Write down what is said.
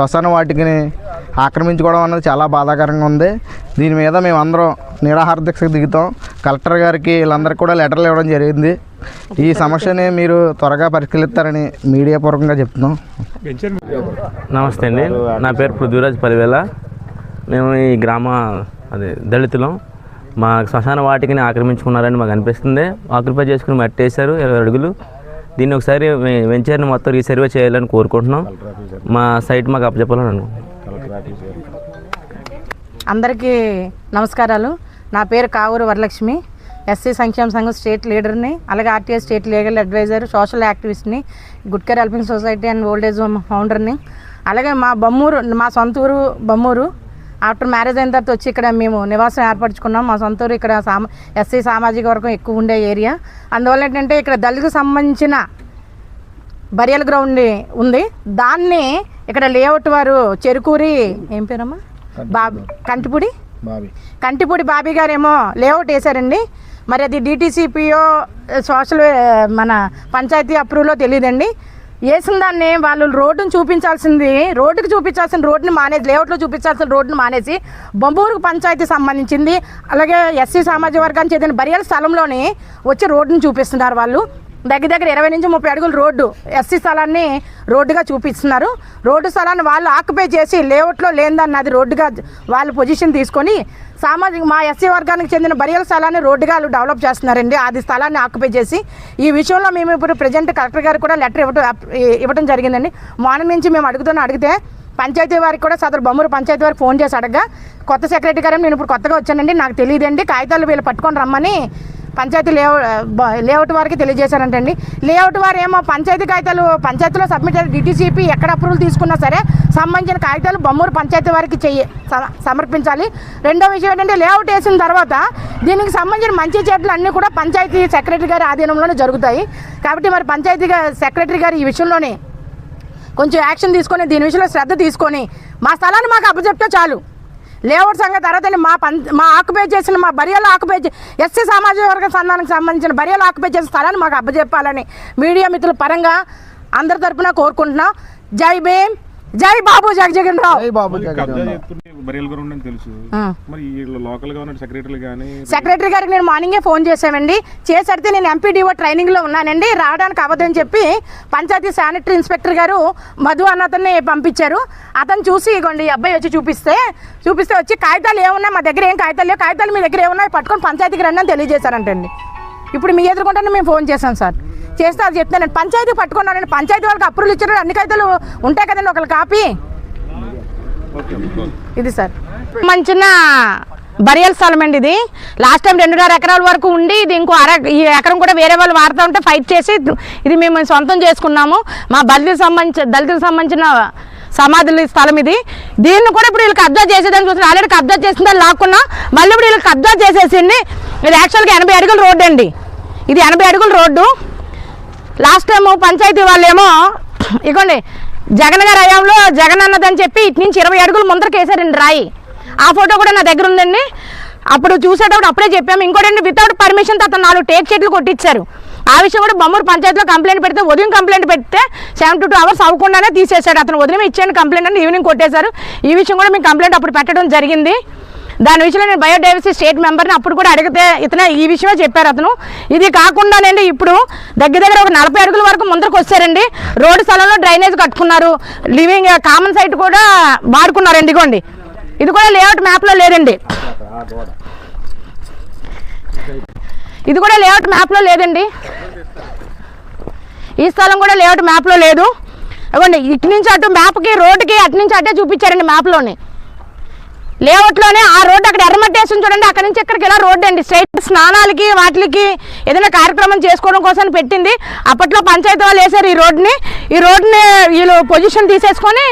శ్మశాన వాటికిని ఆక్రమించుకోవడం అన్నది చాలా బాధాకరంగా ఉంది. దీని మీద మేమందరం నిరాహార దీక్షకు దిగుతాం. కలెక్టర్ గారికి వీళ్ళందరికీ కూడా లెటర్లు ఇవ్వడం జరిగింది. ఈ సమస్యని మీరు త్వరగా పరిశీలిస్తారని మీడియా పూర్వకంగా చెప్తున్నాం. నమస్తే అండి. నా పేరు పృథ్వీరాజ్ పదివేల మేము ఈ గ్రామ అదే దళితులం. మా శ్మశాన వాటికిని ఆక్రమించుకున్నారని మాకు అనిపిస్తుంది. ఆక్యుపై చేసుకుని మట్టి వేశారు ఇరవై అడుగులు. దీన్ని ఒకసారి వెంచర్ని మొత్తం రీసర్వే చేయాలని కోరుకుంటున్నాం. మా సైట్ మాకు అప్పచెప్పాలని అనుకుంటున్నాం. అందరికీ నమస్కారాలు. నా పేరు కావూరు వరలక్ష్మి. ఎస్సీ సంక్షేమ సంఘం స్టేట్ లీడర్ని అలాగే RTI state legal advisor social యాక్టివిస్ట్ని good care helping society and old age home ఫౌండర్ని అలాగే మా బొమ్మూరు మా సొంత ఊరు బొమ్మూరు ఆఫ్టర్ మ్యారేజ్ అయిన తర్వాత వచ్చి ఇక్కడ మేము నివాసం ఏర్పరచుకున్నాం. మా సొంత ఊరు ఇక్కడ సామ ఎస్సీ సామాజిక వర్గం ఎక్కువ ఉండే ఏరియా. అందువల్ల ఏంటంటే ఇక్కడ దళితకు సంబంధించిన బరియల్ గ్రౌండ్ ఉంది. దాన్ని ఇక్కడ లేఅవుట్ వారు చెరుకూరి ఏం పేరమ్మా? బాబీ కంటిపూడి? కంటిపూడి బాబీ గారేమో లేఅవుట్ వేశారండి. మరి అది డిటీసీపీఓ సోషల్ మన పంచాయతీ అప్రూవ్లో తెలియదండి వేసిన దాన్ని వాళ్ళు రోడ్డును చూపించాల్సింది రోడ్డుకి చూపించాల్సిన రోడ్డుని మానేసి లేఅవుట్లో చూపించాల్సిన రోడ్డుని మానేసి బొంబూరు పంచాయతీ సంబంధించింది అలాగే ఎస్సీ సామాజిక వర్గానికి చెందిన బరియల స్థలంలోని వచ్చి రోడ్డుని చూపిస్తున్నారు వాళ్ళు. దగ్గర దగ్గర ఇరవై నుంచి ముప్పై అడుగులు రోడ్డు ఎస్సీ స్థలాన్ని రోడ్డుగా చూపిస్తున్నారు. రోడ్డు స్థలాన్ని వాళ్ళు ఆక్యుపై చేసి లేఅవుట్లో లేనిదన్న అది రోడ్డుగా వాళ్ళు పొజిషన్ తీసుకొని సామాజిక మా ఎస్సీ వర్గానికి చెందిన బరియల స్థలాన్ని రోడ్డుగా డెవలప్ చేస్తున్నారండి. అది స్థలాన్ని ఆక్యుపై చేసి ఈ విషయంలో మేము ఇప్పుడు ప్రజెంట్ కలెక్టర్ గారు కూడా లెటర్ ఇవ్వడం ఇవ్వడం జరిగిందండి. మార్నింగ్ నుంచి మేము అడుగుతున్న అడిగితే పంచాయతీ వారికి కూడా సదరు బొమ్మరు పంచాయతీ వారికి ఫోన్ చేసి అడగగా కొత్త సెక్రటరీ గారు నేను ఇప్పుడు కొత్తగా వచ్చానండి. నాకు తెలియదండి. కాగితాలు వీళ్ళు పట్టుకొని రమ్మని పంచాయతీ లేఅవుట్ లేఅవుట్ వారికి తెలియజేశారంటండి. లేఅవుట్ వారు ఏమో పంచాయతీ కాగితాలు పంచాయతీలో సబ్మిట్ డిటీసీపీ ఎక్కడ అప్రూవల్ తీసుకున్నా సరే సంబంధించిన కాగితాలు బొమ్మూరు పంచాయతీ వారికి చెయ్యి స- సమర్పించాలి. రెండో విషయం ఏంటంటే లేఅవుట్ వేసిన తర్వాత దీనికి సంబంధించిన మంచి చెట్లు అన్నీ కూడా పంచాయతీ సెక్రటరీ గారి ఆధీనంలోనే జరుగుతాయి. కాబట్టి మరి పంచాయతీ సెక్రటరీ గారు ఈ విషయంలోనే కొంచెం యాక్షన్ తీసుకొని దీని విషయంలో శ్రద్ధ తీసుకొని మా స్థలాన్ని మాకు అప్పచెప్తే చాలు. లేఅవుట్ సంగతి తర్వాత మా పం మా ఆక్యుపై చేసిన మా బరియాలో ఆక్యుపై ఎస్సీ సామాజిక వర్గ సంఘానికి సంబంధించిన బరియాలో ఆక్యుపై చేసిన స్థలాన్ని మాకు అప్పచెప్పాలని మీడియా మిత్రుల పరంగా అందరి తరపున కోరుకుంటున్నాం. జై భీమ్ జై బాబు జగజగన్ రావు. జై బాబు తెలుసు. మరి లోకల్గా సెక్రటరీ గారికి నేను మార్నింగే ఫోన్ చేశామండి చేసడితే నేను ఎంపీడీఓ ట్రైనింగ్లో ఉన్నానండి. రావడానికి అవ్వదని చెప్పి పంచాయతీ శానిటరీ ఇన్స్పెక్టర్ గారు మధు అన్న అతన్ని పంపించారు. అతను చూసి ఇగోండి అబ్బాయి వచ్చి చూపిస్తే చూపిస్తే వచ్చి కాగితాలు ఏమున్నాయి? మా దగ్గర ఏం కాగితాలు లేవు? కాగితాలు మీ దగ్గర ఏమున్నాయి? పట్టుకొని పంచాయతీకి రండి అని తెలియజేశారంటండి. ఇప్పుడు మీ ఎదుర్కొంటే మేము ఫోన్ చేశాం సార్. చేస్తే అది చెప్తానండి పంచాయతీ పట్టుకున్నానండి పంచాయతీ వాళ్ళకి అప్రూవల్ ఇచ్చారు అన్ని కాగితాలు ఉంటాయి కదండి ఒకళ్ళు కాపీ ఇది సార్. మంచిన బరియల్ స్థలం అండి ఇది. లాస్ట్ టైం రెండున్నర ఎకరాల వరకు ఉండి ఇది ఇంకో అర ఈ ఎకరం కూడా వేరే వాళ్ళు వాడుతూ ఉంటే ఫైట్ చేసి ఇది మేము సొంతం చేసుకున్నాము. మా బదిలీకి సంబంధించి దళితులకు సంబంధించిన సమాధుల స్థలం ఇది. దీన్ని కూడా ఇప్పుడు వీళ్ళకి కబ్జా చేసేదని చూసి ఆల్రెడీ కబ్జా చేసిందని లాక్కున్నా. మళ్ళీ ఇప్పుడు వీళ్ళకి కబ్జా చేసేసింది ఇది యాక్చువల్గా ఎనభై అడుగుల రోడ్డు అండి. ఇది ఎనభై అడుగుల రోడ్డు. లాస్ట్ టైం పంచాయతీ వాళ్ళేమో ఇగోండి జగన్ గారి హయాంలో జగన్ అన్నదని చెప్పి ఇటు నుంచి ఇరవై అడుగులు ముందరకేసారండి రాయి. ఆ ఫోటో కూడా నా దగ్గర ఉందండి. అప్పుడు చూసేటప్పుడు అప్పుడే చెప్పాము ఇంకోటండి వితౌట్ పర్మిషన్ అతను నాలుగు టేక్ చెట్లు కొట్టించారు ఆ విషయం కూడా బొమ్మూరు పంచాయతీలో కంప్లైంట్ పెడితే ఉదయం కంప్లైంట్ పెడితే సెవెన్ టు టూ అవర్స్ అవ్వకుండానే తీసేశాడు. అతను ఉదయం ఇచ్చాను కంప్లైంట్ అని ఈవినింగ్ కొట్టేశారు. ఈ విషయం కూడా మేము కంప్లైంట్ అప్పుడు పెట్టడం జరిగింది. దాని విషయంలో నేను బయోడైవర్సిటీ స్టేట్ మెంబర్ని అప్పుడు కూడా అడిగితే ఇతనే ఈ విషయమే చెప్పారు అతను. ఇది కాకుండానండి ఇప్పుడు దగ్గర దగ్గర ఒక నలభై అడుగుల వరకు ముందరకు వచ్చారండి. రోడ్డు స్థలంలో డ్రైనేజ్ కట్టుకున్నారు. లివింగ్ కామన్ సైట్ కూడా వాడుకున్నారండి ఇదిగోండి ఇది కూడా లేఅవుట్ మ్యాప్లో లేదండి. ఇది కూడా లేఅవుట్ మ్యాప్లో లేదండి. ఈ స్థలం కూడా లేఅవుట్ మ్యాప్లో లేదు. ఇవ్వండి ఇటు నుంచి అటు మ్యాప్కి రోడ్డుకి అటు నుంచి అటే చూపించారండి మ్యాప్లోని. లేఅవుట్లోనే ఆ రోడ్డు అక్కడ ఎర్రమట్టేసి చూడండి. అక్కడ నుంచి ఇక్కడికి ఇలా రోడ్డు అండి. స్ట్రైట్ స్నానాలకి వాటికి ఏదైనా కార్యక్రమం చేసుకోవడం కోసం పెట్టింది. అప్పట్లో పంచాయతీ వాళ్ళు వేశారు ఈ రోడ్డుని. ఈ రోడ్డుని వీళ్ళు పొజిషన్ తీసేసుకొని